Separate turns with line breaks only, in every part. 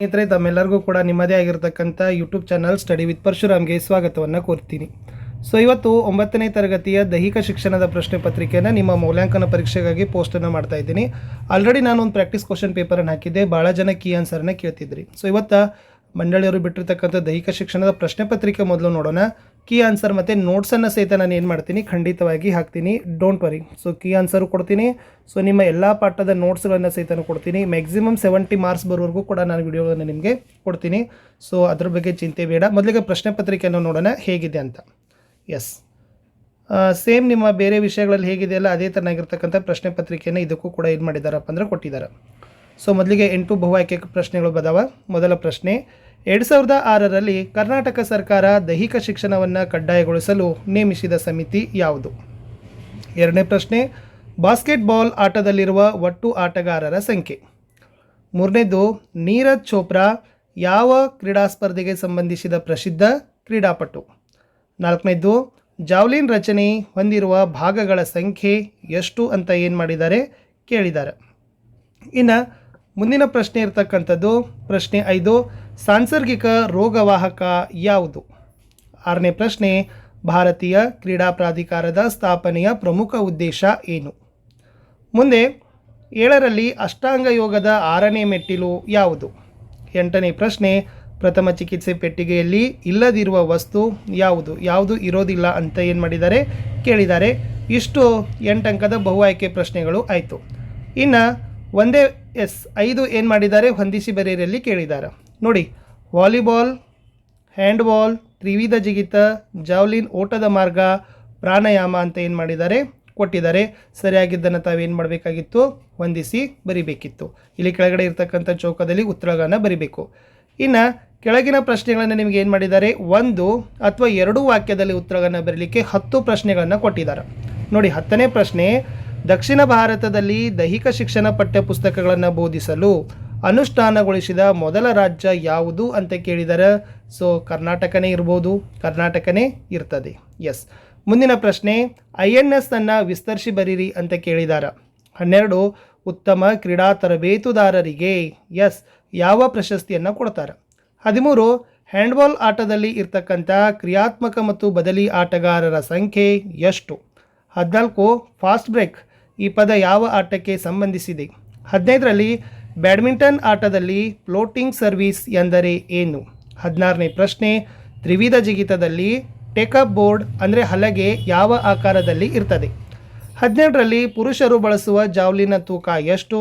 ಸ್ನೇಹಿತರೆ, ತಮ್ಮೆಲ್ಲರಿಗೂ ಕೂಡ ನಿಮ್ಮದೇ ಆಗಿರತಕ್ಕಂಥ ಯೂಟ್ಯೂಬ್ ಚಾನಲ್ ಸ್ಟಡಿ ವಿತ್ ಪರಶುರಾಮ್ಗೆ ಸ್ವಾಗತವನ್ನು ಕೋರ್ತೀನಿ. ಸೊ ಇವತ್ತು ಒಂಬತ್ತನೇ ತರಗತಿಯ ದೈಹಿಕ ಶಿಕ್ಷಣದ ಪ್ರಶ್ನೆ ಪತ್ರಿಕೆಯನ್ನು ನಿಮ್ಮ ಮೌಲ್ಯಾಂಕನ ಪರೀಕ್ಷೆಗಾಗಿ ಪೋಸ್ಟನ್ನು ಮಾಡ್ತಾ ಇದ್ದೀನಿ. ಆಲ್ರೆಡಿ ನಾನು ಒಂದು ಪ್ರಾಕ್ಟೀಸ್ ಕ್ವಶನ್ ಪೇಪರನ್ನು ಹಾಕಿದ್ದೆ. ಭಾಳ ಜನ ಕೀ ಆನ್ಸರ್ನ ಕೇಳ್ತಿದ್ರಿ. ಸೊ ಇವತ್ತು ಮಂಡಳಿಯವರು ಬಿಟ್ಟಿರ್ತಕ್ಕಂಥ ದೈಹಿಕ ಶಿಕ್ಷಣದ ಪ್ರಶ್ನೆ ಪತ್ರಿಕೆ ಮೊದಲು ನೋಡೋಣ. ಕೀ ಆನ್ಸರ್ ಮತ್ತು ನೋಟ್ಸನ್ನು ಸಹಿತ ನಾನು ಏನು ಮಾಡ್ತೀನಿ? ಖಂಡಿತವಾಗಿ ಹಾಕ್ತೀನಿ. Don't worry so key answer ಕೊಡ್ತೀನಿ. ಸೊ ನಿಮ್ಮ ಎಲ್ಲ ಪಾಠದ ನೋಟ್ಸ್ಗಳನ್ನು ಸಹಿತ ಕೊಡ್ತೀನಿ. ಮ್ಯಾಕ್ಸಿಮಮ್ ಸೆವೆಂಟಿ ಮಾರ್ಕ್ಸ್ ಬರೋವರೆಗೂ ಕೂಡ ನಾನು ವಿಡಿಯೋಗಳನ್ನು ನಿಮಗೆ ಕೊಡ್ತೀನಿ. ಸೊ ಅದ್ರ ಬಗ್ಗೆ ಚಿಂತೆ ಬೇಡ. ಮೊದಲಿಗೆ ಪ್ರಶ್ನೆ ಪತ್ರಿಕೆಯನ್ನು ನೋಡೋಣ. ಹೇಗಿದೆ ಅಂತ. ಎಸ್ ಸೇಮ್ ನಿಮ್ಮ ಬೇರೆ ವಿಷಯಗಳಲ್ಲಿ ಹೇಗಿದೆಯಲ್ಲ ಅದೇ ಥರನಾಗಿರ್ತಕ್ಕಂಥ ಪ್ರಶ್ನೆ ಪತ್ರಿಕೆಯನ್ನು ಇದಕ್ಕೂ ಕೂಡ ಏನು ಮಾಡಿದ್ದಾರಪ್ಪ ಅಂದರೆ ಕೊಟ್ಟಿದ್ದಾರೆ ಸೊ ಮೊದಲಿಗೆ ಎಂಟು ಬಹು ಆಯ್ಕೆ ಪ್ರಶ್ನೆಗಳು ಬದಾವ. ಮೊದಲ ಪ್ರಶ್ನೆ ಎರಡು ಸಾವಿರದ ಆರರಲ್ಲಿ ಕರ್ನಾಟಕ ಸರ್ಕಾರ ದೈಹಿಕ ಶಿಕ್ಷಣವನ್ನು ಕಡ್ಡಾಯಗೊಳಿಸಲು ನೇಮಿಸಿದ ಸಮಿತಿ ಯಾವುದು? ಎರಡನೇ ಪ್ರಶ್ನೆ, ಬಾಸ್ಕೆಟ್ಬಾಲ್ ಆಟದಲ್ಲಿರುವ ಒಟ್ಟು ಆಟಗಾರರ ಸಂಖ್ಯೆ. ಮೂರನೇದು, ನೀರಜ್ ಚೋಪ್ರಾ ಯಾವ ಕ್ರೀಡಾ ಸ್ಪರ್ಧೆಗೆ ಸಂಬಂಧಿಸಿದ ಪ್ರಸಿದ್ಧ ಕ್ರೀಡಾಪಟು? ನಾಲ್ಕನೇದು, ಜಾವ್ಲಿನ್ ರಚನೆ ಹೊಂದಿರುವ ಭಾಗಗಳ ಸಂಖ್ಯೆ ಎಷ್ಟು ಅಂತ ಏನು ಮಾಡಿದ್ದಾರೆ ಕೇಳಿದ್ದಾರೆ. ಇನ್ನು ಮುಂದಿನ ಪ್ರಶ್ನೆ ಇರ್ತಕ್ಕಂಥದ್ದು ಪ್ರಶ್ನೆ ಐದು ಸಾಂಸರ್ಗಿಕ ರೋಗವಾಹಕ ಯಾವುದು? ಆರನೇ ಪ್ರಶ್ನೆ, ಭಾರತೀಯ ಕ್ರೀಡಾ ಪ್ರಾಧಿಕಾರದ ಸ್ಥಾಪನೆಯ ಪ್ರಮುಖ ಉದ್ದೇಶ ಏನು? ಮುಂದೆ, ಏಳರಲ್ಲಿ ಅಷ್ಟಾಂಗ ಯೋಗದ ಆರನೇ ಮೆಟ್ಟಿಲು ಯಾವುದು? ಎಂಟನೇ ಪ್ರಶ್ನೆ, ಪ್ರಥಮ ಚಿಕಿತ್ಸೆ ಪೆಟ್ಟಿಗೆಯಲ್ಲಿ ಇಲ್ಲದಿರುವ ವಸ್ತು ಯಾವುದು? ಯಾವುದು ಇರೋದಿಲ್ಲ ಅಂತ ಏನು ಮಾಡಿದ್ದಾರೆ? ಕೇಳಿದ್ದಾರೆ. ಇಷ್ಟು ಎಂಟಂಕದ ಬಹು ಆಯ್ಕೆ ಪ್ರಶ್ನೆಗಳು ಆಯಿತು. ಇನ್ನು, ಒಂದೇ ಎಸ್ ಐದು ಏನು ಮಾಡಿದ್ದಾರೆ? ಹೊಂದಿಸಿ ಬರೆಯರಲ್ಲಿ ಕೇಳಿದ್ದಾರೆ ನೋಡಿ, ವಾಲಿಬಾಲ್, ಹ್ಯಾಂಡ್ಬಾಲ್, ತ್ರಿವಿಧ ಜಿಗಿತ, ಜಾವ್ಲಿನ್, ಓಟದ ಮಾರ್ಗ, ಪ್ರಾಣಾಯಾಮ ಅಂತ ಏನು ಮಾಡಿದ್ದಾರೆ? ಕೊಟ್ಟಿದ್ದಾರೆ. ಸರಿಯಾಗಿದ್ದನ್ನು ತಾವೇನು ಮಾಡಬೇಕಾಗಿತ್ತು? ಹೊಂದಿಸಿ ಬರಿಬೇಕಿತ್ತು. ಇಲ್ಲಿ ಕೆಳಗಡೆ ಇರ್ತಕ್ಕಂಥ ಚೌಕದಲ್ಲಿ ಉತ್ತರಗಳನ್ನು ಬರಿಬೇಕು. ಇನ್ನು ಕೆಳಗಿನ ಪ್ರಶ್ನೆಗಳನ್ನು ನಿಮಗೆ ಏನು ಮಾಡಿದ್ದಾರೆ? ಒಂದು ಅಥವಾ ಎರಡು ವಾಕ್ಯದಲ್ಲಿ ಉತ್ತರಗಳನ್ನು ಬರಲಿಕ್ಕೆ ಹತ್ತು ಪ್ರಶ್ನೆಗಳನ್ನು ಕೊಟ್ಟಿದ್ದಾರೆ. ನೋಡಿ, ಹತ್ತನೇ ಪ್ರಶ್ನೆ, ದಕ್ಷಿಣ ಭಾರತದಲ್ಲಿ ದೈಹಿಕ ಶಿಕ್ಷಣ ಪಠ್ಯ ಪುಸ್ತಕಗಳನ್ನು ಬೋಧಿಸಲು ಅನುಷ್ಠಾನಗೊಳಿಸಿದ ಮೊದಲ ರಾಜ್ಯ ಯಾವುದು ಅಂತ ಕೇಳಿದರೆ, ಸೊ ಕರ್ನಾಟಕನೇ ಇರ್ಬೋದು, ಕರ್ನಾಟಕನೇ ಇರ್ತದೆ. ಎಸ್. ಮುಂದಿನ ಪ್ರಶ್ನೆ, ಐ ಎನ್ ಎಸ್ ಅನ್ನು ವಿಸ್ತರಿಸಿ ಬರೀರಿ ಅಂತ ಕೇಳಿದಾರ. ಹನ್ನೆರಡು, ಉತ್ತಮ ಕ್ರೀಡಾ ತರಬೇತುದಾರರಿಗೆ, ಎಸ್, ಯಾವ ಪ್ರಶಸ್ತಿಯನ್ನು ಕೊಡ್ತಾರೆ. ಹದಿಮೂರು, ಹ್ಯಾಂಡ್ಬಾಲ್ ಆಟದಲ್ಲಿ ಇರ್ತಕ್ಕಂಥ ಕ್ರಿಯಾತ್ಮಕ ಮತ್ತು ಬದಲಿ ಆಟಗಾರರ ಸಂಖ್ಯೆ ಎಷ್ಟು. ಹದಿನಾಲ್ಕು, ಫಾಸ್ಟ್ ಬ್ರೇಕ್, ಈ ಪದ ಯಾವ ಆಟಕ್ಕೆ ಸಂಬಂಧಿಸಿದೆ. ಹದಿನೈದರಲ್ಲಿ ಬ್ಯಾಡ್ಮಿಂಟನ್ ಆಟದಲ್ಲಿ ಫ್ಲೋಟಿಂಗ್ ಸರ್ವಿಸ್ ಎಂದರೆ ಏನು? ಹದಿನಾರನೇ ಪ್ರಶ್ನೆ, ತ್ರಿವಿಧ ಜಿಗಿತದಲ್ಲಿ ಟೇಕಪ್ ಬೋರ್ಡ್ ಅಂದರೆ ಹಲಗೆ ಯಾವ ಆಕಾರದಲ್ಲಿ ಇರ್ತದೆ? ಹದಿನೆಂಟರಲ್ಲಿ ಪುರುಷರು ಬಳಸುವ ಜಾವ್ಲಿನ ತೂಕ ಎಷ್ಟು?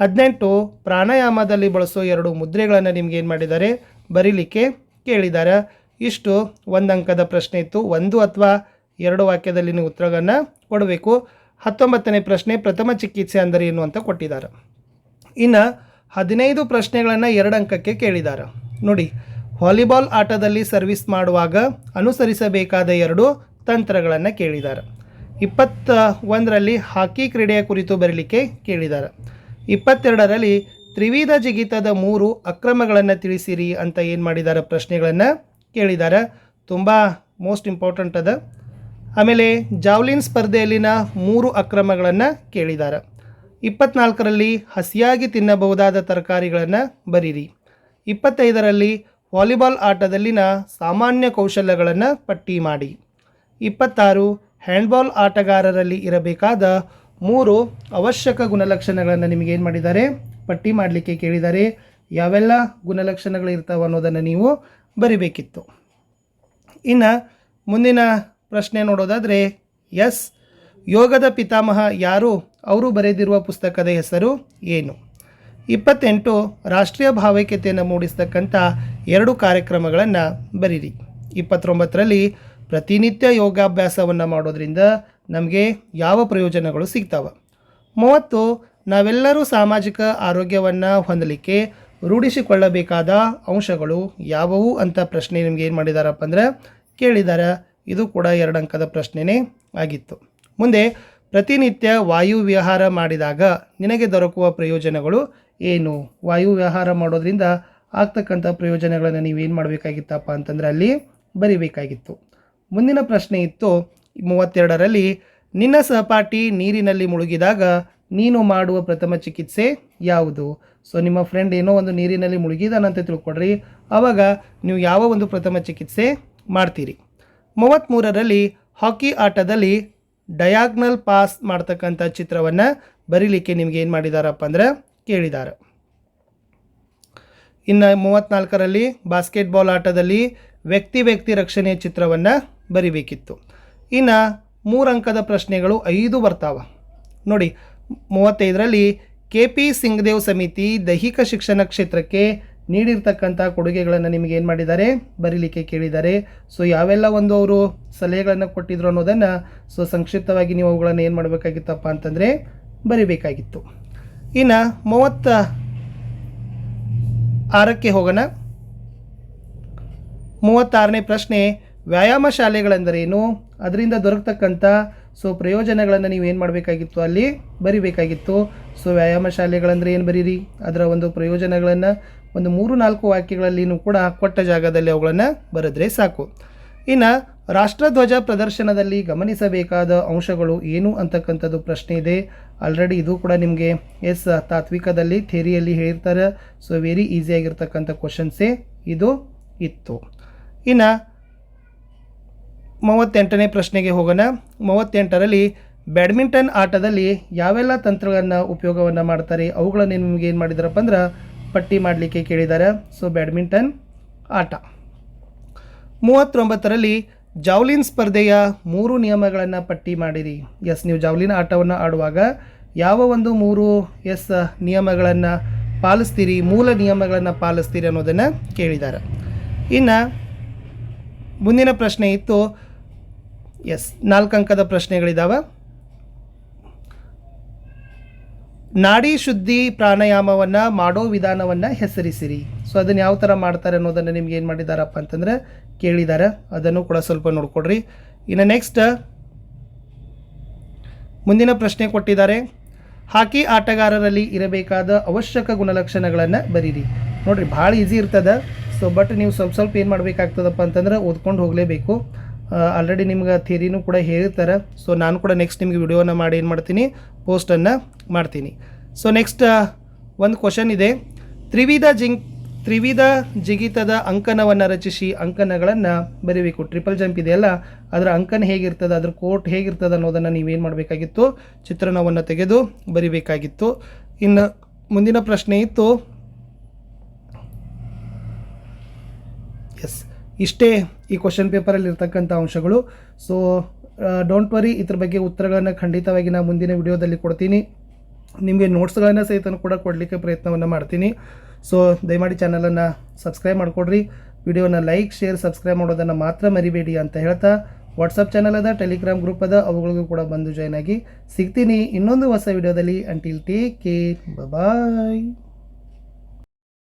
ಹದಿನೆಂಟು, ಪ್ರಾಣಾಯಾಮದಲ್ಲಿ ಬಳಸೋ ಎರಡು ಮುದ್ರೆಗಳನ್ನು ನಿಮ್ಗೆ ಏನು ಮಾಡಿದ್ದಾರೆ? ಬರೀಲಿಕ್ಕೆ ಕೇಳಿದ್ದಾರೆ ಇಷ್ಟು ಒಂದು ಅಂಕದ ಪ್ರಶ್ನೆ ಇತ್ತು. ಒಂದು ಅಥವಾ ಎರಡು ವಾಕ್ಯದಲ್ಲಿ ನೀವು ಉತ್ತರಗಳನ್ನು ಕೊಡಬೇಕು. ಹತ್ತೊಂಬತ್ತನೇ ಪ್ರಶ್ನೆ, ಪ್ರಥಮ ಚಿಕಿತ್ಸೆ ಅಂದರೆ ಏನು ಅಂತ ಕೊಟ್ಟಿದ್ದಾರೆ ಇನ್ನು ಹದಿನೈದು ಪ್ರಶ್ನೆಗಳನ್ನು ಎರಡು ಅಂಕಕ್ಕೆ ಕೇಳಿದ್ದಾರೆ ನೋಡಿ, ವಾಲಿಬಾಲ್ ಆಟದಲ್ಲಿ ಸರ್ವಿಸ್ ಮಾಡುವಾಗ ಅನುಸರಿಸಬೇಕಾದ ಎರಡು ತಂತ್ರಗಳನ್ನು ಕೇಳಿದ್ದಾರೆ ಇಪ್ಪತ್ತ ಒಂದರಲ್ಲಿ ಹಾಕಿ ಕ್ರೀಡೆಯ ಕುರಿತು ಬರಲಿಕ್ಕೆ ಕೇಳಿದ್ದಾರೆ ಇಪ್ಪತ್ತೆರಡರಲ್ಲಿ ತ್ರಿವಿಧ ಜಿಗಿತದ ಮೂರು ಅಕ್ರಮಗಳನ್ನು ತಿಳಿಸಿರಿ ಅಂತ ಏನು ಮಾಡಿದ್ದಾರೆ ಪ್ರಶ್ನೆಗಳನ್ನು ಕೇಳಿದ್ದಾರೆ ತುಂಬ ಮೋಸ್ಟ್ ಇಂಪಾರ್ಟೆಂಟ್ ಅದ. ಆಮೇಲೆ ಜಾವ್ಲಿನ್ ಸ್ಪರ್ಧೆಯಲ್ಲಿನ ಮೂರು ಅಕ್ರಮಗಳನ್ನು ಕೇಳಿದ್ದಾರೆ ಇಪ್ಪತ್ನಾಲ್ಕರಲ್ಲಿ ಹಸಿಯಾಗಿ ತಿನ್ನಬಹುದಾದ ತರಕಾರಿಗಳನ್ನು ಬರೀರಿ. ಇಪ್ಪತ್ತೈದರಲ್ಲಿ ವಾಲಿಬಾಲ್ ಆಟದಲ್ಲಿನ ಸಾಮಾನ್ಯ ಕೌಶಲ್ಯಗಳನ್ನು ಪಟ್ಟಿ ಮಾಡಿ. ಇಪ್ಪತ್ತಾರು, ಹ್ಯಾಂಡ್ಬಾಲ್ ಆಟಗಾರರಲ್ಲಿ ಇರಬೇಕಾದ ಮೂರು ಅವಶ್ಯಕ ಗುಣಲಕ್ಷಣಗಳನ್ನು ನಿಮಗೆ ಏನು ಮಾಡಿದ್ದಾರೆ? ಪಟ್ಟಿ ಮಾಡಲಿಕ್ಕೆ ಕೇಳಿದ್ದಾರೆ. ಯಾವೆಲ್ಲ ಗುಣಲಕ್ಷಣಗಳು ಇರ್ತಾವೆ ಅನ್ನೋದನ್ನು ನೀವು ಬರಿಬೇಕಿತ್ತು. ಇನ್ನು ಮುಂದಿನ ಪ್ರಶ್ನೆ ನೋಡೋದಾದರೆ, ಎಸ್ ಯೋಗದ ಪಿತಾಮಹ ಯಾರು? ಅವರು ಬರೆದಿರುವ ಪುಸ್ತಕದ ಹೆಸರು ಏನು? ಇಪ್ಪತ್ತೆಂಟು, ರಾಷ್ಟ್ರೀಯ ಭಾವೈಕ್ಯತೆಯನ್ನು ಮೂಡಿಸ್ತಕ್ಕಂಥ ಎರಡು ಕಾರ್ಯಕ್ರಮಗಳನ್ನು ಬರೀರಿ. ಇಪ್ಪತ್ತೊಂಬತ್ತರಲ್ಲಿ ಪ್ರತಿನಿತ್ಯ ಯೋಗಾಭ್ಯಾಸವನ್ನು ಮಾಡೋದರಿಂದ ನಮಗೆ ಯಾವ ಪ್ರಯೋಜನಗಳು ಸಿಗ್ತಾವೆ? ಮೂವತ್ತು, ನಾವೆಲ್ಲರೂ ಸಾಮಾಜಿಕ ಆರೋಗ್ಯವನ್ನು ಹೊಂದಲಿಕ್ಕೆ ರೂಢಿಸಿಕೊಳ್ಳಬೇಕಾದ ಅಂಶಗಳು ಯಾವುವು ಅಂತ ಪ್ರಶ್ನೆ ನಿಮ್ಗೆ ಏನು ಮಾಡಿದಾರಪ್ಪ ಅಂದ್ರೆ ಕೇಳಿದ್ದಾರೆ ಇದು ಕೂಡ ಎರಡು ಅಂಕದ ಪ್ರಶ್ನೆನೇ ಆಗಿತ್ತು. ಮುಂದೆ ಪ್ರತಿನಿತ್ಯ ವಾಯು ವಿಹಾರ ಮಾಡಿದಾಗ ನಿನಗೆ ದೊರಕುವ ಪ್ರಯೋಜನಗಳು ಏನು? ವಾಯು ವಿಹಾರ ಮಾಡೋದ್ರಿಂದ ಆಗ್ತಕ್ಕಂಥ ಪ್ರಯೋಜನಗಳನ್ನು ನೀವೇನು ಮಾಡಬೇಕಾಗಿತ್ತಪ್ಪ ಅಂತಂದರೆ ಅಲ್ಲಿ ಬರಿಬೇಕಾಗಿತ್ತು. ಮುಂದಿನ ಪ್ರಶ್ನೆ ಇತ್ತು, ಮೂವತ್ತೆರಡರಲ್ಲಿ, ನಿನ್ನ ಸಹಪಾಠಿ ನೀರಿನಲ್ಲಿ ಮುಳುಗಿದಾಗ ನೀನು ಮಾಡುವ ಪ್ರಥಮ ಚಿಕಿತ್ಸೆ ಯಾವುದು? ಸೊ, ನಿಮ್ಮ ಫ್ರೆಂಡ್ ಏನೋ ಒಂದು ನೀರಿನಲ್ಲಿ ಮುಳುಗಿದಾನಂತ ತಿಳ್ಕೊಡ್ರಿ ಆವಾಗ ನೀವು ಯಾವ ಒಂದು ಪ್ರಥಮ ಚಿಕಿತ್ಸೆ ಮಾಡ್ತೀರಿ? ಮೂವತ್ತ್ಮೂರರಲ್ಲಿ ಹಾಕಿ ಆಟದಲ್ಲಿ ಡಯಾಗ್ನಲ್ ಪಾಸ್ ಮಾಡ್ತಕ್ಕಂಥ ಚಿತ್ರವನ್ನು ಬರೀಲಿಕ್ಕೆ ನಿಮಗೆ ಏನು ಮಾಡಿದಾರಪ್ಪ ಅಂದ್ರೆ ಕೇಳಿದ್ದಾರೆ ಇನ್ನು ಮೂವತ್ತ್ನಾಲ್ಕರಲ್ಲಿ ಬಾಸ್ಕೆಟ್ಬಾಲ್ ಆಟದಲ್ಲಿ ವ್ಯಕ್ತಿ ವ್ಯಕ್ತಿ ರಕ್ಷಣೆಯ ಚಿತ್ರವನ್ನು ಬರಿಬೇಕಿತ್ತು. ಇನ್ನು ಮೂರು ಅಂಕದ ಪ್ರಶ್ನೆಗಳು ಐದು ಬರ್ತಾವ. ನೋಡಿ, ಮೂವತ್ತೈದರಲ್ಲಿ ಕೆ ಪಿ ಸಿಂಗ್ದೇವ್ ಸಮಿತಿ ದೈಹಿಕ ಶಿಕ್ಷಣ ಕ್ಷೇತ್ರಕ್ಕೆ ನೀಡಿರ್ತಕ್ಕಂಥ ಕೊಡುಗೆಗಳನ್ನು ನಿಮಗೆ ಏನು ಮಾಡಿದ್ದಾರೆ? ಬರೀಲಿಕ್ಕೆ ಕೇಳಿದ್ದಾರೆ. ಸೊ ಯಾವೆಲ್ಲ ಒಂದು ಅವರು ಸಲಹೆಗಳನ್ನು ಕೊಟ್ಟಿದ್ರು ಅನ್ನೋದನ್ನು ಸೊ ಸಂಕ್ಷಿಪ್ತವಾಗಿ ನೀವು ಅವುಗಳನ್ನು ಏನು ಮಾಡಬೇಕಾಗಿತ್ತಪ್ಪ ಅಂತಂದರೆ ಬರಿಬೇಕಾಗಿತ್ತು. ಇನ್ನು ಮೂವತ್ತ ಆರಕ್ಕೆ ಹೋಗೋಣ. ಮೂವತ್ತಾರನೇ ಪ್ರಶ್ನೆ, ವ್ಯಾಯಾಮ ಶಾಲೆಗಳೆಂದರೇನು? ಅದರಿಂದ ದೊರಕತಕ್ಕಂಥ ಸೊ ಪ್ರಯೋಜನಗಳನ್ನು ನೀವು ಏನು ಮಾಡಬೇಕಾಗಿತ್ತು ಅಲ್ಲಿ? ಬರಿಬೇಕಾಗಿತ್ತು. ಸೊ ವ್ಯಾಯಾಮ ಶಾಲೆಗಳಂದರೆ ಏನು ಬರೀರಿ? ಅದರ ಒಂದು ಪ್ರಯೋಜನಗಳನ್ನು ಒಂದು ಮೂರು ನಾಲ್ಕು ವಾಕ್ಯಗಳಲ್ಲಿನೂ ಕೂಡ ಕೊಟ್ಟ ಜಾಗದಲ್ಲಿ ಅವುಗಳನ್ನು ಬರೆದ್ರೆ ಸಾಕು. ಇನ್ನು, ರಾಷ್ಟ್ರಧ್ವಜ ಪ್ರದರ್ಶನದಲ್ಲಿ ಗಮನಿಸಬೇಕಾದ ಅಂಶಗಳು ಏನು ಅಂತಕ್ಕಂಥದ್ದು ಪ್ರಶ್ನೆ ಇದೆ. ಆಲ್ರೆಡಿ ಇದು ಕೂಡ ನಿಮಗೆ ಎಸ್ ತಾತ್ವಿಕದಲ್ಲಿ ಥೇರಿಯಲ್ಲಿ ಹೇಳಿರ್ತಾರೆ. ಸೊ ವೆರಿ ಈಸಿಯಾಗಿರ್ತಕ್ಕಂಥ ಕ್ವಶನ್ಸೇ ಇದು ಇತ್ತು. ಇನ್ನು ಮೂವತ್ತೆಂಟನೇ ಪ್ರಶ್ನೆಗೆ ಹೋಗೋಣ. ಮೂವತ್ತೆಂಟರಲ್ಲಿ ಬ್ಯಾಡ್ಮಿಂಟನ್ ಆಟದಲ್ಲಿ ಯಾವೆಲ್ಲ ತಂತ್ರಗಳನ್ನು ಉಪಯೋಗವನ್ನು ಮಾಡ್ತಾರೆ? ಅವುಗಳನ್ನು ನಿಮಗೆ ಏನು ಮಾಡಿದಾರಪ್ಪ ಅಂದ್ರೆ ಪಟ್ಟಿ ಮಾಡಲಿಕ್ಕೆ ಕೇಳಿದ್ದಾರೆ ಸೊ ಬ್ಯಾಡ್ಮಿಂಟನ್ ಆಟ. ಮೂವತ್ತೊಂಬತ್ತರಲ್ಲಿ ಜಾವ್ಲಿನ್ ಸ್ಪರ್ಧೆಯ ಮೂರು ನಿಯಮಗಳನ್ನು ಪಟ್ಟಿ ಮಾಡಿರಿ. ಎಸ್, ನೀವು ಜಾವ್ಲಿನ್ ಆಟವನ್ನು ಆಡುವಾಗ ಯಾವ ಒಂದು ಮೂರು ಎಸ್ ನಿಯಮಗಳನ್ನು ಪಾಲಿಸ್ತೀರಿ? ಮೂಲ ನಿಯಮಗಳನ್ನು ಪಾಲಿಸ್ತೀರಿ ಅನ್ನೋದನ್ನು ಕೇಳಿದ್ದಾರೆ ಇನ್ನು ಮುಂದಿನ ಪ್ರಶ್ನೆ ಇತ್ತು ಎಸ್ ನಾಲ್ಕು ಅಂಕದ ಪ್ರಶ್ನೆಗಳಿದ್ದಾವೆ ನಾಡಿ ಶುದ್ಧಿ ಪ್ರಾಣಾಯಾಮವನ್ನು ಮಾಡೋ ವಿಧಾನವನ್ನು ಹೆಸರಿಸಿರಿ. ಸೊ ಅದನ್ನು ಯಾವ ಥರ ಮಾಡ್ತಾರೆ ಅನ್ನೋದನ್ನು ನಿಮ್ಗೆ ಏನು ಮಾಡಿದಾರಪ್ಪ ಅಂತಂದ್ರೆ ಕೇಳಿದ್ದಾರೆ ಅದನ್ನು ಕೂಡ ಸ್ವಲ್ಪ ನೋಡ್ಕೊಡ್ರಿ. ಇನ್ನು ನೆಕ್ಸ್ಟ್ ಮುಂದಿನ ಪ್ರಶ್ನೆ ಕೊಟ್ಟಿದ್ದಾರೆ. ಹಾಕಿ ಆಟಗಾರರಲ್ಲಿ ಇರಬೇಕಾದ ಅವಶ್ಯಕ ಗುಣಲಕ್ಷಣಗಳನ್ನು ಬರೀರಿ. ನೋಡಿರಿ, ಭಾಳ ಈಸಿ ಇರ್ತದೆ. ಸೊ ಬಟ್ ನೀವು ಸ್ವಲ್ಪ ಸ್ವಲ್ಪ ಏನು ಮಾಡಬೇಕಾಗ್ತದಪ್ಪ ಅಂತಂದ್ರೆ ಓದ್ಕೊಂಡು ಹೋಗಲೇಬೇಕು. ಆಲ್ರೆಡಿ ನಿಮ್ಗೆ ಥಿಯರಿನೂ ಕೂಡ ಹೇಳಿರ್ತಾರೆ. ಸೊ ನಾನು ಕೂಡ ನೆಕ್ಸ್ಟ್ ನಿಮಗೆ ವಿಡಿಯೋನ ಮಾಡಿ ಏನು ಮಾಡ್ತೀನಿ? ಪೋಸ್ಟನ್ನು ಮಾಡ್ತೀನಿ. ಸೊ ನೆಕ್ಸ್ಟ್ ಒಂದು ಕ್ವಶನ್ ಇದೆ. ತ್ರಿವಿಧ ಜಿಂಕ್, ತ್ರಿವಿಧ ಜಿಗಿತದ ಅಂಕನವನ್ನು ರಚಿಸಿ ಅಂಕನಗಳನ್ನು ಬರೀಬೇಕು. ಟ್ರಿಪಲ್ ಜಂಪ್ ಇದೆಯಲ್ಲ ಅದರ ಅಂಕನ ಹೇಗಿರ್ತದೆ, ಅದ್ರ ಕೋಟ್ ಹೇಗಿರ್ತದೆ ಅನ್ನೋದನ್ನು ನೀವೇನು ಮಾಡಬೇಕಾಗಿತ್ತು? ಚಿತ್ರಣವನ್ನು ತೆಗೆದು ಬರಿಬೇಕಾಗಿತ್ತು. ಇನ್ನು ಮುಂದಿನ ಪ್ರಶ್ನೆ ಇತ್ತು. ಎಸ್ ಇಷ್ಟೇ ಈ ಕ್ವಶನ್ ಪೇಪರಲ್ಲಿ ಇರ್ತಕ್ಕಂಥ ಅಂಶಗಳು. ಸೊ ಡೋಂಟ್ ವರಿ ಇದ್ರ ಬಗ್ಗೆ ಉತ್ತರಗಳನ್ನು ಖಂಡಿತವಾಗಿ ನಾನು ಮುಂದಿನ ವಿಡಿಯೋದಲ್ಲಿ ಕೊಡ್ತೀನಿ. ನಿಮಗೆ ನೋಟ್ಸ್ಗಳನ್ನು ಸಹಿತ ಕೂಡ ಕೊಡಲಿಕ್ಕೆ ಪ್ರಯತ್ನವನ್ನು ಮಾಡ್ತೀನಿ. ಸೊ ದಯಮಾಡಿ ಚಾನಲನ್ನು ಸಬ್ಸ್ಕ್ರೈಬ್ ಮಾಡಿಕೊಡ್ರಿ. ವಿಡಿಯೋನ ಲೈಕ್ ಶೇರ್ ಸಬ್ಸ್ಕ್ರೈಬ್ ಮಾಡೋದನ್ನು ಮಾತ್ರ ಮರಿಬೇಡಿ ಅಂತ ಹೇಳ್ತಾ ವಾಟ್ಸಪ್ ಚಾನಲ್ ಅದ ಟೆಲಿಗ್ರಾಮ್ ಗ್ರೂಪ್ ಅದ, ಅವುಗಳಿಗೂ ಕೂಡ ಬಂದು ಜಾಯ್ನ್ ಆಗಿ ಸಿಗ್ತೀನಿ ಇನ್ನೊಂದು ಹೊಸ ವಿಡಿಯೋದಲ್ಲಿ. Until take care bye